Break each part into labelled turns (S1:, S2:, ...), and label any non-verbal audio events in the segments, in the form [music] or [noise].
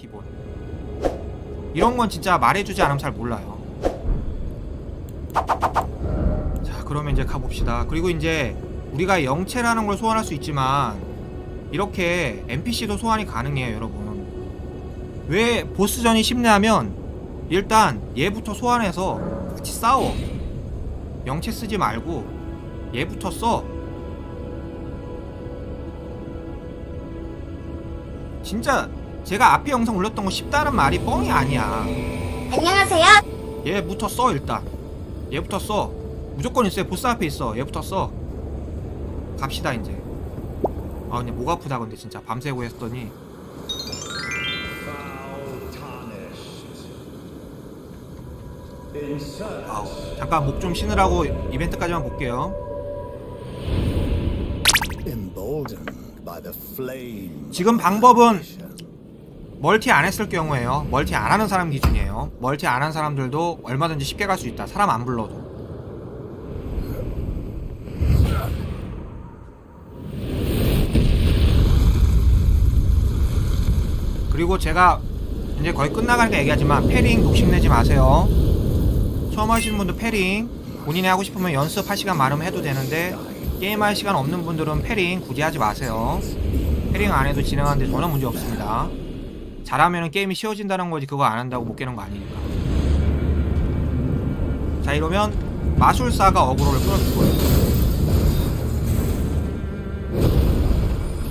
S1: 기본. 이런 건 진짜 말해주지 않으면 잘 몰라요. 자 그러면 이제 가봅시다. 그리고 이제 우리가 영체라는 걸 소환할 수 있지만 이렇게 NPC도 소환이 가능해요 여러분. 왜 보스전이 쉽냐면 일단 얘부터 소환해서 같이 싸워. 영체 쓰지 말고 얘부터 써. 진짜 제가 앞에 영상 올렸던 거 쉽다는 말이 뻥이 아니야.
S2: 안녕하세요.
S1: 얘부터 써 일단. 얘부터 써 무조건 있어요. 보스 앞에 있어. 얘부터 써 갑시다 이제. 아 근데 목 아프다 근데 진짜. 밤새고 했더니. 아우 잠깐 목 좀 쉬느라고 이벤트까지만 볼게요.
S3: Emboldened by the flame.
S1: 지금 방법은 멀티 안 했을 경우에요. 멀티 안 하는 사람 기준이에요. 멀티 안 한 사람들도 얼마든지 쉽게 갈 수 있다. 사람 안 불러도. 그리고 제가 이제 거의 끝나가니까 얘기하지만 패링 욕심내지 마세요. 처음 하시는 분들 패링 본인이 하고 싶으면 연습할 시간 많으면 해도 되는데 게임할 시간 없는 분들은 패링 굳이 하지 마세요. 패링 안 해도 진행하는데 전혀 문제 없습니다 잘하면 게임이 쉬워진다는 거지 그거 안 한다고 못 깨는 거 아니니까. 자 이러면 마술사가 어그로를 끌어줄 거예요.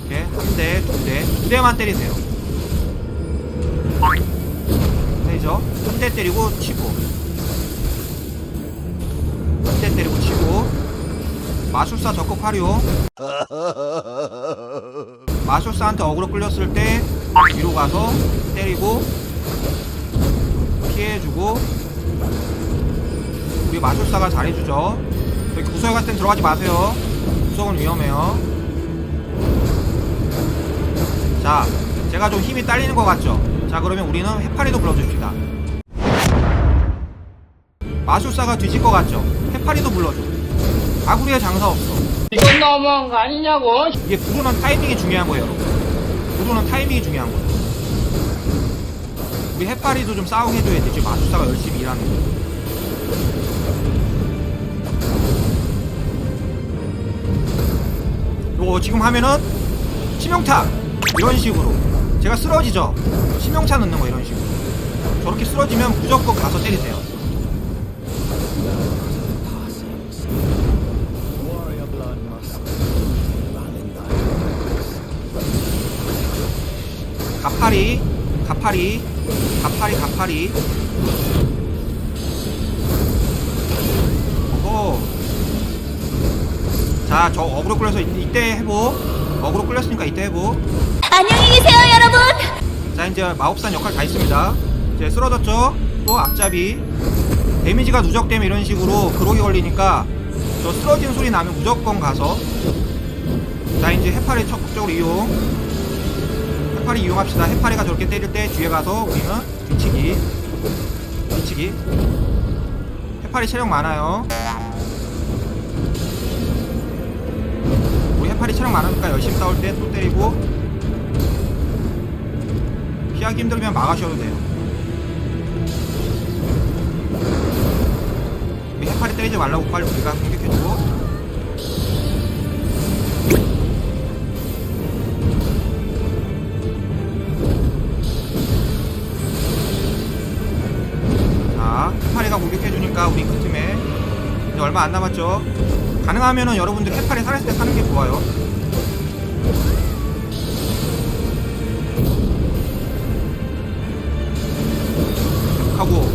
S1: 이렇게 한 대, 두 대, 두 대만 때리세요. 되죠? 한 대 때리고 치고. 한 대 때리고 치고. 마술사 적극 활용 [laughs] 마술사한테 어그로 끌렸을 때 뒤로 가서 때리고 피해주고 우리 마술사가 잘해주죠. 여기 구석 같은 데 들어가지 마세요. 구석은 위험해요. 자 제가 좀 힘이 딸리는 것 같죠? 자 그러면 우리는 해파리도 불러줍시다. 마술사가 뒤질 것 같죠? 해파리도 불러줘. 아구리에 장사 없어
S4: 이건 너무한 거 아니냐고.
S1: 이게 부르는 타이밍이 중요한 거예요, 여러분. 부르는 타이밍이 중요한 거예요. 우리 해파리도 좀 싸우게 해줘야 돼. 지금 마술사가 열심히 일하는 거. 요거 지금 하면은 치명타 이런 식으로 제가 쓰러지죠. 치명타 넣는 거 이런 식으로. 저렇게 쓰러지면 무조건 가서 때리세요. 가파리, 가파리, 가파리, 가파리. 오호. 자, 저 어그로 끌려서 이- 이때 해보. 어그로 끌렸으니까 이때 해보.
S2: 안녕히 계세요, 여러분.
S1: 자, 이제 마법산 역할 다 있습니다. 이제 쓰러졌죠? 또 앞잡이. 데미지가 누적되면 이런 식으로 그록이 걸리니까 저 쓰러지는 소리 나면 무조건 가서. 자, 이제 해파리 적극적으로 이용. 해파리 이용합시다. 해파리가 저렇게 때릴 때 뒤에 가서 우리는 뒤치기. 뒤치기. 해파리 체력 많아요. 우리 해파리 체력 많으니까 열심히 싸울 때 또 때리고. 피하기 힘들면 막으셔도 돼요. 우리 해파리 때리지 말라고 빨리 우리가 공격해주고. 공격해주니까 우리 그 틈에. 이제 얼마 안 남았죠? 가능하면은 여러분들 해파리 살았을 때 사는 게 좋아요. 하고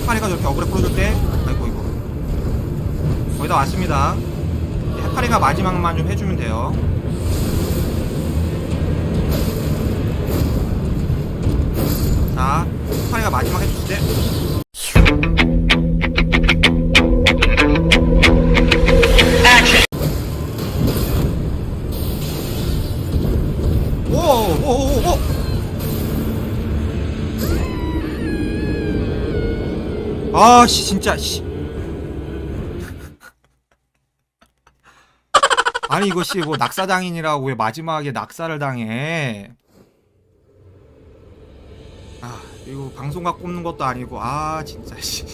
S1: 해파리가 저렇게 어그로 풀어줄 때 아이고 이거. 거의 다 왔습니다. 해파리가 마지막만 좀 해주면 돼요. 자 해파리가 마지막 해줬을 때 아 씨 진짜 씨. 아니 이거 씨 뭐 낙사장인이라고 왜 마지막에 낙사를 당해? 아 이거 방송각 꼽는 것도 아니고 아 진짜 씨